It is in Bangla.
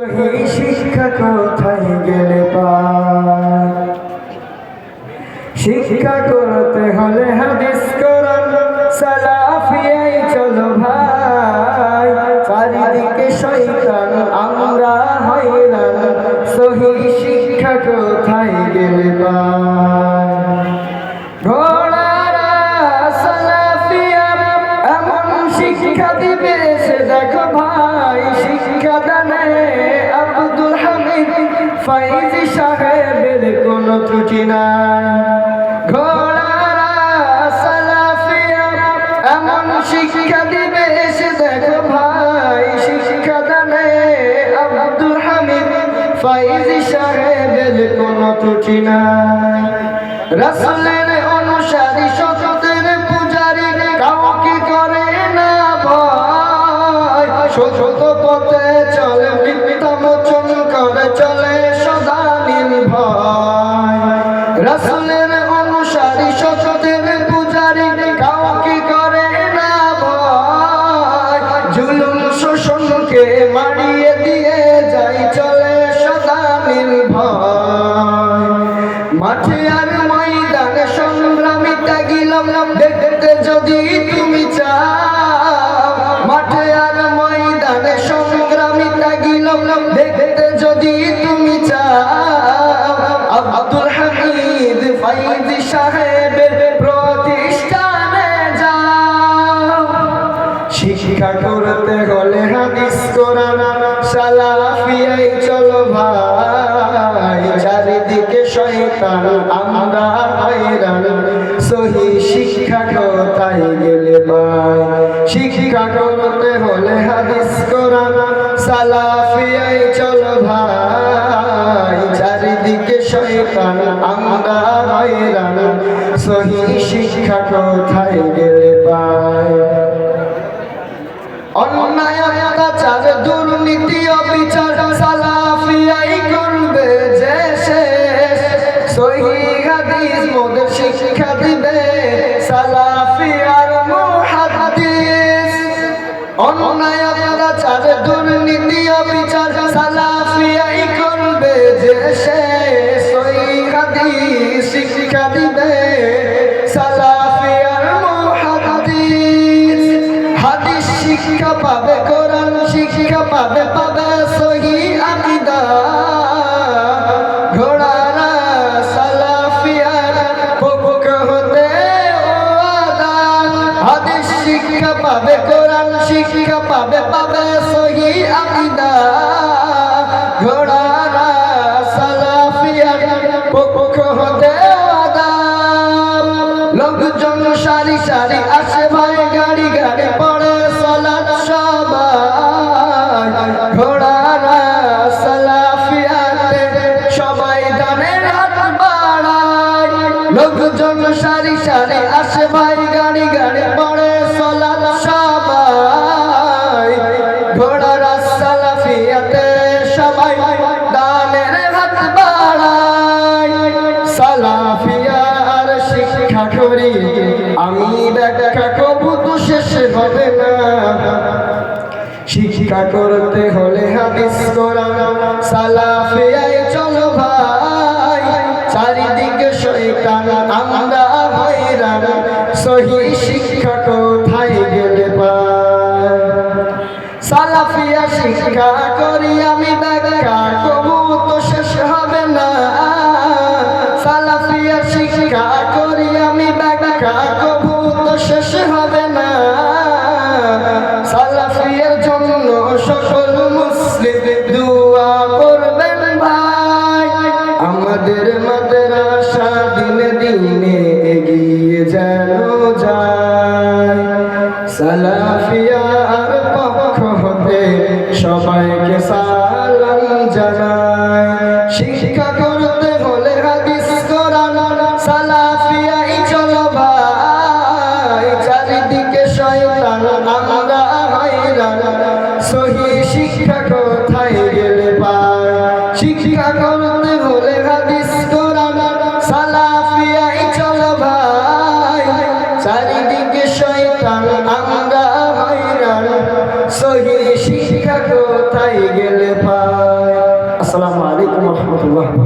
এই শিক্ষা কোথায় গেলে শিক্ষা করতে হলে হাদিস করান সালাফিয়াই ফাইজি সাহেবের কোনো ত্রুটি নাই। ঘোড়ারা সালাফিয়া এমন শিক্ষা দিবে ভাই শিক্ষা দানে আব্দুল হামিদ ফাইজি সাহেবের কোনো ত্রুটি নাই। অনুসারী সত্যের পূজারী কাউকে করে না ভয় সত্য পথে চলে মারিয়ে দিয়ে যাই চলে সদা নির্ভয় মাঠে আর ময়দানে সংগ্রামী ত্যাগিলাম দেখতে যদি তুমি চাও। মাঠে আর ময়দানে সংগ্রামী ত্যাগিলাম দেখতে যদি তুমি চাও। আব্দুল হামিদ ফাইজি সাহেবের প্রতিষ্ঠানে যাও। শিক্ষা ভাই। চারিদিকে শয়তান, আমরা হয়রান। সহি শিক্ষা কোথায় গেলে ভাই। শিক্ষা করতে হলে হাদিস, কোরআন। সালাফিয়াই চলো ভাই। চারিদিকে শয়তান, আমরা হয়রান। সহি শিক্ষা গেলে অন্যায় অত্যাচার দুর্নীতি, অবিচার সালাফিয়াই করবে যে শেষ সহি হাদিস মোদের শিক্ষা দিবে সালাফিয়ার মুহাদ্দিস। অন্যায়, অত্যাচার, দুর্নীতি, অবিচার সালাফিয়াই শিক্ষা পাবে, কোরআন শিক্ষা পাবে পাবে সহি আকিদা। ঘোড়ারা সালাফিয়ার পক্ষ হতে ওয়াদান হাদিস শিক্ষা পাবে, কোরআন শিক্ষা পাবে পাবে সহি আকিদা। সারি সারি আসে ভাই, গাড়ি গাড়ি, পড়ে সলাৎ সবাই। সবাই হাত বাড়ায় সালাফিয়ার শিক্ষা করি, আমি ব্যাখ্যা কবু শেষ হবে না। শিক্ষা করতে হলে হাদিস কোরআন, সালাফিয়াই সালাফিয়া শিক্ষা করি আমি ব্যাখ্যা কবু তো শেষ হবে না। সালাফিয়া শিক্ষা সালাফিয়ার পক্ষ হতে সবাইকে সালাম জানাই। শিক্ষা করতে হলে হাদিস কোরআন সালাফিয়াই চলো ভাই চারিদিকে শয়তান, আমরা হয়রান। সহি শিক্ষা কোথায় গেলে পায়? শিক্ষা করতে হলে হাদিস কোরআন সালাফিয়াই চলো ভাই চারিদিকে শয়তান, আমরা কোথায় গেলে পায়? আসসালামু আলাইকুম রহমতুল্লাহ।